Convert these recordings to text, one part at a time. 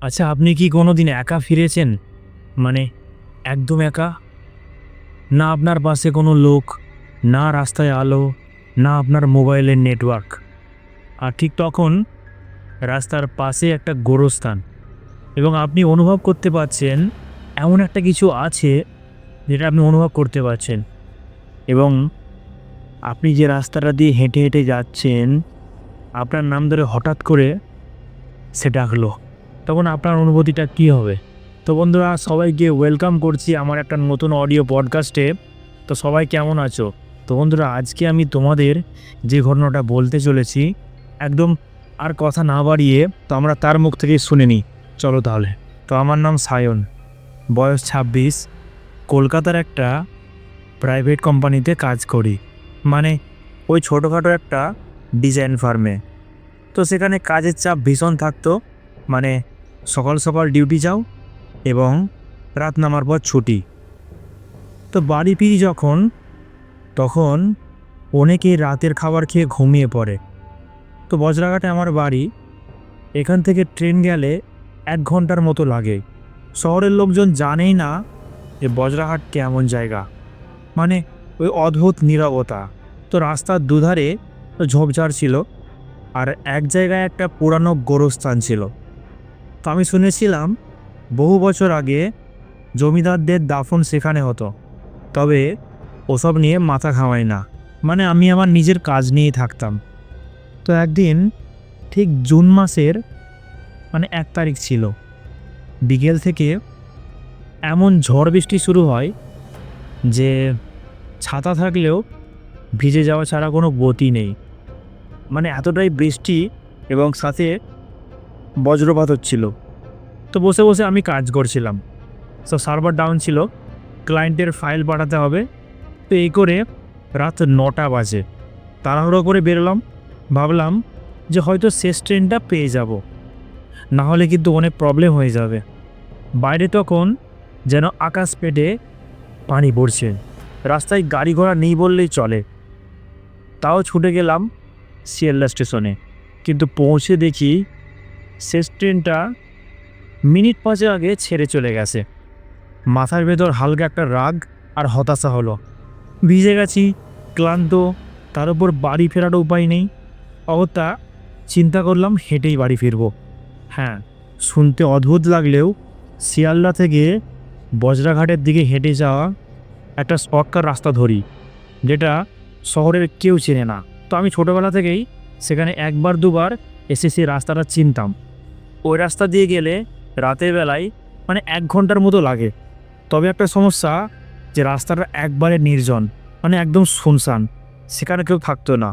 আচ্ছা আপনি কি কোনো দিন একা ফিরেছেন? মানে একদম একা? না আপনার পাশে কোনো লোক, না রাস্তায় আলো, না আপনার মোবাইলের নেটওয়ার্ক। আর ঠিক তখন রাস্তার পাশে একটা গোরস্থান। এবং আপনি অনুভব করতে পারছেন, এমন একটা কিছু আছে যেটা আপনি অনুভব করতে পারছেন। এবং আপনি যে রাস্তাটা দিয়ে হেঁটে হেঁটে যাচ্ছেন, আপনার নাম ধরে হঠাৎ করে সে ডাকলো। তখন আপনার অনুভূতিটা কী হবে? তো বন্ধুরা সবাইকে ওয়েলকাম করছি আমার একটা নতুন অডিও পডকাস্টে তো সবাই কেমন আছো? তো বন্ধুরা, আজকে আমি তোমাদের যে ঘটনাটা বলতে চলেছি, একদম আর কথা না বাড়িয়ে তো আমরা তার মুখ থেকেই শুনে নিই। চলো তাহলে। তো আমার নাম সায়ন। বয়স ছাব্বিশ। কলকাতার একটা প্রাইভেট কোম্পানিতে কাজ করি। মানে ওই ছোটোখাটো একটা ডিজাইন ফার্মে তো সেখানে কাজের চাপ ভীষণ থাকতো। মানে সকাল সকাল ডিউটি যাও এবং রাত নামার পর ছুটি। তো বাড়ি ফিরি যখন, তখন অনেকেই রাতের খাবার খেয়ে ঘুমিয়ে পড়ে। তো বজরাঘাটে আমার বাড়ি, এখান থেকে ট্রেন গেলে এক ঘণ্টার মতো লাগে। শহরের লোকজন জানেই না যে বজরাঘাট কেমন জায়গা। মানে ওই অদ্ভুত নীরবতা। তো রাস্তার দুধারে ঝোপঝাড় ছিল আর এক জায়গায় একটা পুরানো গোরস্থান ছিল। তো আমি শুনেছিলাম বহু বছর আগে জমিদারদের দাফন সেখানে হতো। তবে ওসব নিয়ে মাথা খাওয়াই না। মানে আমি আমার নিজের কাজ নিয়েই থাকতাম। তো একদিন ঠিক জুন মাসের মানে এক তারিখ ছিল, বিকেল থেকে এমন ঝড় বৃষ্টি শুরু হয় যে ছাতা থাকলেও ভিজে যাওয়া ছাড়া কোনো গতি নেই। মানে এতটাই বৃষ্টি এবং সাথে বজ্রপাত হচ্ছিল। তো বসে বসে আমি কাজ করছিলাম। সো সার্ভার ডাউন ছিল। ক্লায়েন্টের ফাইল পাঠাতে হবে। তো এই করে রাত নটা বাজে। তাড়াহুড়ো করে বেরোলাম। ভাবলাম যে হয়তো শেষ ট্রেনটা পেয়ে যাব। না হলে কিন্তু অনেক প্রবলেম হয়ে যাবে। বাইরে তখন যেন আকাশ পেটে পানি পড়ছে। রাস্তায় গাড়ি ঘোড়া নেই বললেই চলে। তাও ছুটে গেলাম শিয়ালদা স্টেশনে। কিন্তু পৌঁছে দেখি শেষ ট্রেনটা মিনিট পাঁচে আগে ছেড়ে চলে গেছে। মাথার ভেতর হালকা একটা রাগ আর হতাশা হলো। ভিজে গেছি, ক্লান্ত, তার উপর বাড়ি ফেরার উপায় নেই। অগত্যা চিন্তা করলাম হেঁটেই বাড়ি ফিরবো। হ্যাঁ শুনতে অদ্ভুত লাগলেও শিয়ালদা থেকে বজ্রাঘাটের দিকে হেঁটে যাওয়া একটা শর্টকাট রাস্তা ধরি, যেটা শহরের কেউ চেনে না। তো আমি ছোটোবেলা থেকেই সেখানে একবার দুবার এসে সেই রাস্তাটা চিনতাম। ওই রাস্তা দিয়ে গেলে রাতের বেলায় মানে এক ঘণ্টার মতো লাগে। তবে একটা সমস্যা যে রাস্তাটা একবারে নির্জন মানে একদম শুনশান, সেখানে কেউ থাকতো না।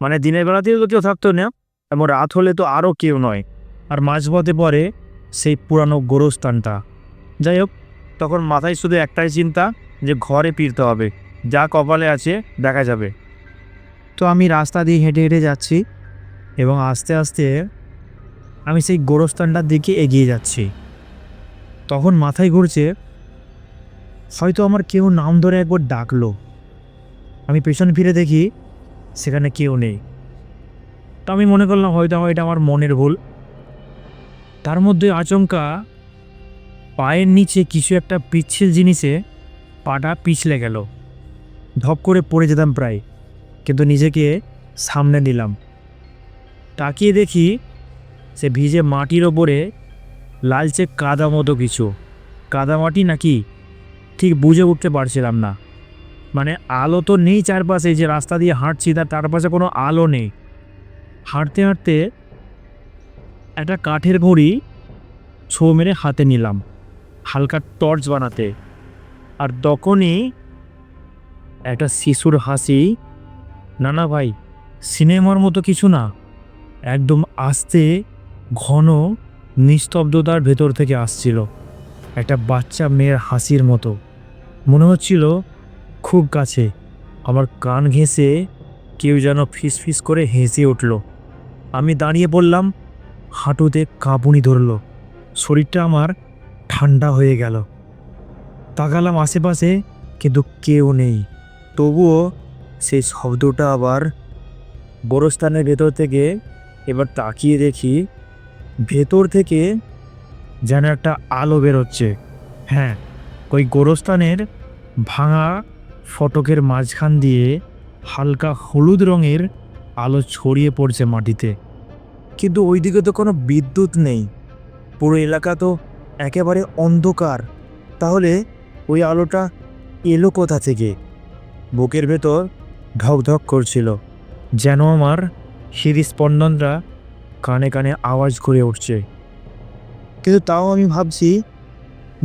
মানে দিনের বেলাতেও তো কেউ থাকতো না, এবং রাত হলে তো আরও কেউ নয়। আর মাঝপথে পরে সেই পুরানো গোরস্থানটা। যাই হোক, তখন মাথায় শুধু একটাই চিন্তা যে ঘরে ফিরতে হবে, যা কপালে আছে দেখা যাবে। তো আমি রাস্তা দিয়ে হেঁটে হেঁটে যাচ্ছি, এবং আস্তে আস্তে আমি সেই গোরস্থানটার দিকে এগিয়ে যাচ্ছি। তখন মাথায় ঘুরছে, হয়তো আমার কেউ নাম ধরে একবার ডাকলো। আমি পেছন ফিরে দেখি, সেখানে কেউ নেই। তো আমি মনে করলাম হয়তো এটা আমার মনের ভুল। তার মধ্যে আচমকা পায়ের নিচে কিছু একটা পিচ্ছিল জিনিসে পাটা পিছলে গেল। ধপ করে পড়ে যেতাম প্রায়, কিন্তু নিজেকে সামনে নিলাম। তাকিয়ে দেখি সে ভিজে মাটির ওপরে লালচে কাদা মতো কিছু। কাদা মাটি নাকি ঠিক বুঝে উঠতে পারছিলাম না। মানে আলো তো নেই চারপাশে যে রাস্তা দিয়ে হাঁটছি, তার চারপাশে কোনো আলো নেই। হাঁটতে হাঁটতে একটা কাঠের ঘড়ি ছো মেরে হাতে নিলাম, হালকা টর্চ বানাতে। আর তখনই একটা শিশুর হাসি, না না ভাই, সিনেমার মতো কিছু না, একদম আস্তে ঘন নিস্তব্ধতার ভেতর থেকে আসছিল। একটা বাচ্চা মেয়ের হাসির মতো। মনে হচ্ছিল খুব কাছে। আমার কান ঘেঁষে কেউ যেন ফিস ফিস করে হেসে উঠল। আমি দাঁড়িয়ে পড়লাম, হাঁটুতে কাঁপুনি ধরল। শরীরটা আমার ঠান্ডা হয়ে গেল। তাকালাম আশেপাশে, কিন্তু কেউ নেই। তবুও সেই শব্দটা আবার বড়স্থানের ভেতর থেকে এবার তাকিয়ে দেখি ভেতর থেকে যেন একটা আলো বেরোচ্ছে। হ্যাঁ ওই গোরস্থানের ভাঙা ফটকের মাঝখান দিয়ে হালকা হলুদ রঙের আলো ছড়িয়ে পড়ছে মাটিতে। কিন্তু ওইদিকে তো কোনো বিদ্যুৎ নেই। পুরো এলাকা তো একেবারে অন্ধকার। তাহলে ওই আলোটা এলো কোথা থেকে? বুকের ভেতর ধকধক করছিল। যেন আমার হৃদস্পন্দনরা কানে কানে আওয়াজ করে উঠছে। কিন্তু তাও আমি ভাবছি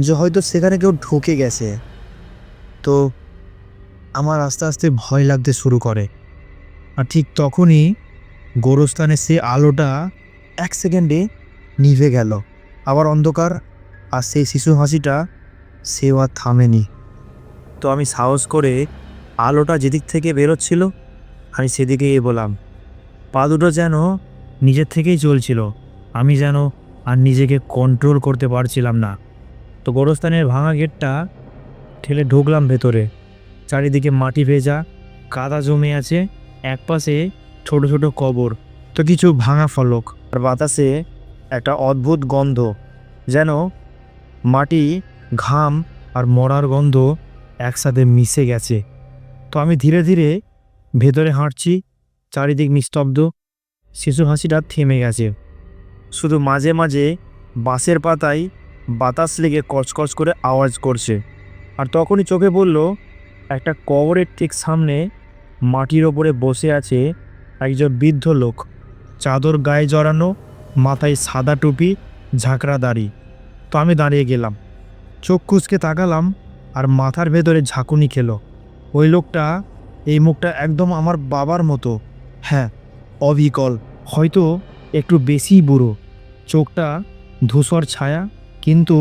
যে হয়তো সেখানে কেউ ঢুকে গেছে। তো আমার আস্তে আস্তে ভয় লাগতে শুরু করে। আর ঠিক তখনই গোরস্থানের সে আলোটা এক সেকেন্ডে নিভে গেল। আবার অন্ধকার আর সেই শিশু হাসিটা সেও আর থামেনি। তো আমি সাহস করে আলোটা যেদিক থেকে বেরোচ্ছিল, আমি সেদিকে বললাম পা দুটো যেন নিজের থেকেই চলছিল। আমি যেন আর নিজেকে কন্ট্রোল করতে পারছিলাম না। তো গোরস্থানের ভাঙা গেটটা ঠেলে ঢুকলাম ভেতরে। চারিদিকে মাটি ভেজা, কাদা জমে আছে, একপাশে ছোট ছোট কবর। তো কিছু ভাঙা ফলক আর বাতাসে একটা অদ্ভুত গন্ধ, যেন মাটি, ঘাম আর মরার গন্ধ একসাথে মিশে গেছে। তো আমি ধীরে ধীরে ভেতরে হাঁটছি, চারিদিক নিস্তব্ধ শিশু হাসিটা থেমে গেছে। শুধু মাঝে মাঝে বাঁশের পাতায় বাতাস লেগে কচকচ করে আওয়াজ করছে। আর তখনই চোখে পড়ল একটা কবরের ঠিক সামনে মাটির ওপরে বসে আছে একজন বৃদ্ধ লোক। চাদর গায়ে জড়ানো, মাথায় সাদা টুপি, ঝাঁকড়া দাড়ি। তো আমি দাঁড়িয়ে গেলাম। চোখ কুচকে তাকালাম আর মাথার ভেতরে ঝাঁকুনি খেলো। ওই লোকটা এই মুখটা একদম আমার বাবার মতো। হ্যাঁ অবিকল, হয়তো একটু বেশি বুড়ো। চোখটা ধূসর ছায়া, কিন্তু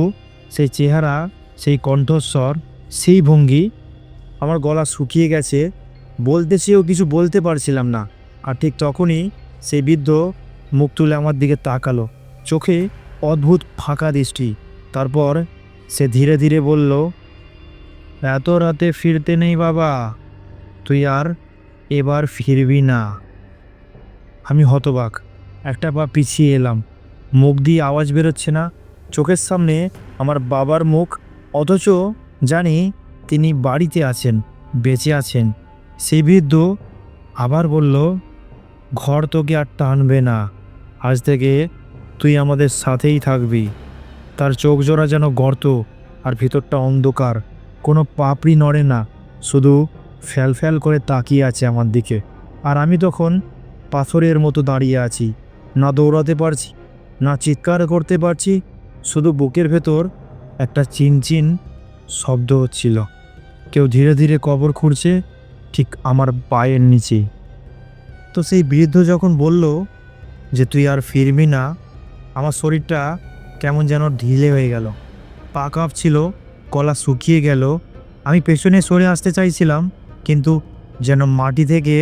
সেই চেহারা, সেই কণ্ঠস্বর, সেই ভঙ্গি, আমার গলা শুকিয়ে গেছে। বলতে চেয়েও কিছু বলতে পারছিলাম না, আর ঠিক তখনই সেই বৃদ্ধ মুখ তুলে আমার দিকে তাকালো। চোখে অদ্ভুত ফাঁকা দৃষ্টি, তারপর সে ধীরে ধীরে বলল, এত রাতে ফিরতে নেই বাবা, তুই আর এবার ফিরবি না। আমি হতবাক। একটা পা পিছিয়ে এলাম। মুখ দিয়ে আওয়াজ বেরোচ্ছে না। চোখের সামনে আমার বাবার মুখ। অথচ জানি তিনি বাড়িতে আছেন, বেঁচে আছেন। সেই বৃদ্ধ আবার বলল, ঘর তোকে আর টানবে না। আজ থেকে তুই আমাদের সাথেই থাকবি। তার চোখ জোড়া যেন গর্ত আর ভিতরটা অন্ধকার। কোনো পাপড়ি নড়ে না। শুধু ফ্যাল ফ্যাল করে তাকিয়ে আছে আমার দিকে। আর আমি তখন পাথরের মতো দাঁড়িয়ে আছি। না দৌড়াতে পারছি, না চিৎকার করতে পারছি, শুধু বুকের ভেতর একটা চিনচিন শব্দ হচ্ছিল। কেউ ধীরে ধীরে কবর খুঁড়ছে ঠিক আমার পায়ের নিচে। তো সেই বৃদ্ধ যখন বলল যে, তুই আর ফিরবি না, আমার শরীরটা কেমন যেন ঢিলে হয়ে গেল। পা কাঁপছিল, গলা শুকিয়ে গেল। আমি পেছনে সরে আসতে চাইছিলাম, কিন্তু যেন মাটি থেকে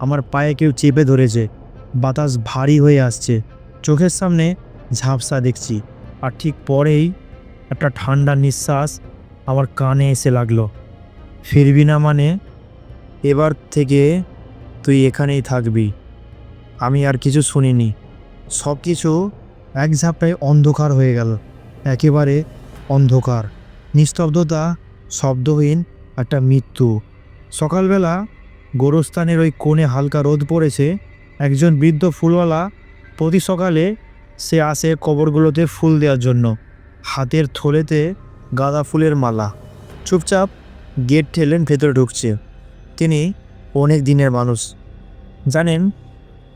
আমার পায়ে কেউ চেপে ধরেছে। বাতাস ভারী হয়ে আসছে। চোখের সামনে ঝাপসা দেখছি। আর ঠিক পরেই একটা ঠান্ডা নিঃশ্বাস আমার কানে এসে লাগল। ফিরবি না মানে এবার থেকে তুই এখানেই থাকবি। আমি আর কিছু শুনিনি। সব কিছু এক ঝাপটায় অন্ধকার হয়ে গেল। একেবারে অন্ধকার। নিস্তব্ধতা, শব্দহীন একটা মৃত্যু। সকালবেলা গোরস্থানের ওই কোণে হালকা রোদ পড়েছে। একজন বৃদ্ধ ফুলওয়ালা প্রতি সকালে সে আসে কবরগুলোতে ফুল দেওয়ার জন্য। হাতের থলেতে গাঁদা ফুলের মালা। চুপচাপ গেট ঠেলেন, ভেতরে ঢুকছে। তিনি অনেক দিনের মানুষ। জানেন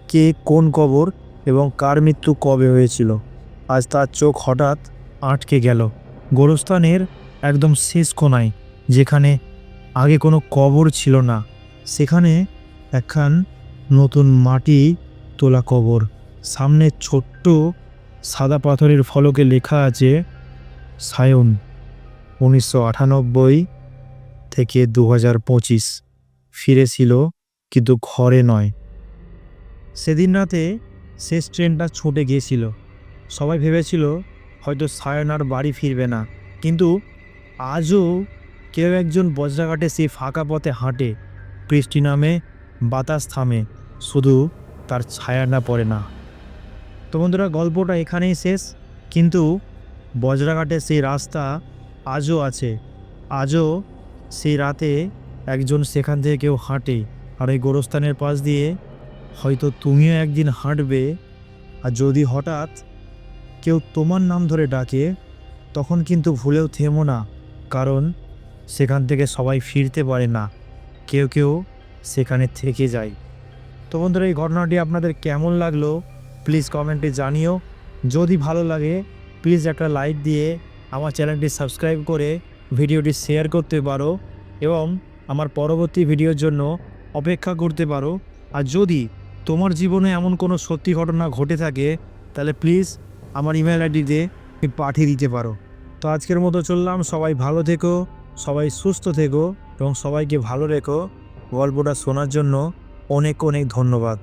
কে কোন কবর এবং কার মৃত্যু কবে হয়েছিল। আজ তার চোখ হঠাৎ আটকে গেল। গোরস্থানের একদম শেষ কোনায় যেখানে আগে কোনো কবর ছিল না। সেখানে একখান নতুন মাটি তোলা কবর। সামনে ছোট্ট সাদা পাথরের ফলকে লেখা আছে সায়ন, উনিশশো আটানব্বই থেকে দু হাজার পঁচিশ ফিরেছিল কিন্তু ঘরে নয়। সেদিন রাতে শেষ ট্রেনটা ছুটে গিয়েছিল। সবাই ভেবেছিল হয়তো সায়ন আর বাড়ি ফিরবে না। কিন্তু আজও কেউ একজন বজ্রাঘাটে সেই ফাঁকা পথে হাঁটে। বৃষ্টি নামে, বাতাস থামে, শুধু তার ছায়া না পড়ে না। তো বন্ধুরা, গল্পটা এখানেই শেষ। কিন্তু বজ্রাঘাটের সেই রাস্তা আজও আছে। আজও সেই রাতে একজন সেখান থেকে কেউ হাঁটে আর এই গোরস্থানের পাশ দিয়ে হয়তো তুমিও একদিন হাঁটবে। আর যদি হঠাৎ কেউ তোমার নাম ধরে ডাকে, তখন কিন্তু ভুলেও থেমো না, কারণ সেখান থেকে সবাই ফিরতে পারে না। কেউ কেউ সেখানে থেকে যায়। তো বন্ধুরা, এই ঘটনাটি আপনাদের কেমন লাগল? প্লিজ কমেন্টে জানিও। যদি ভালো লাগে, প্লিজ একটা লাইক দিয়ে আমার চ্যানেলটি সাবস্ক্রাইব করে ভিডিওটি শেয়ার করতে পারো এবং আমার পরবর্তী ভিডিওর জন্য অপেক্ষা করতে পারো। আর যদি তোমার জীবনে এমন কোনো সত্যি ঘটনা ঘটে থাকে, তাহলে প্লিজ আমার ইমেল আইডিতে পাঠিয়ে দিতে পারো। তো আজকের মতো চললাম। সবাই ভালো থেকো, সবাই সুস্থ থেকো। এবং সবাইকে ভালো রেখো। গল্পটা শোনার জন্য অনেক অনেক ধন্যবাদ।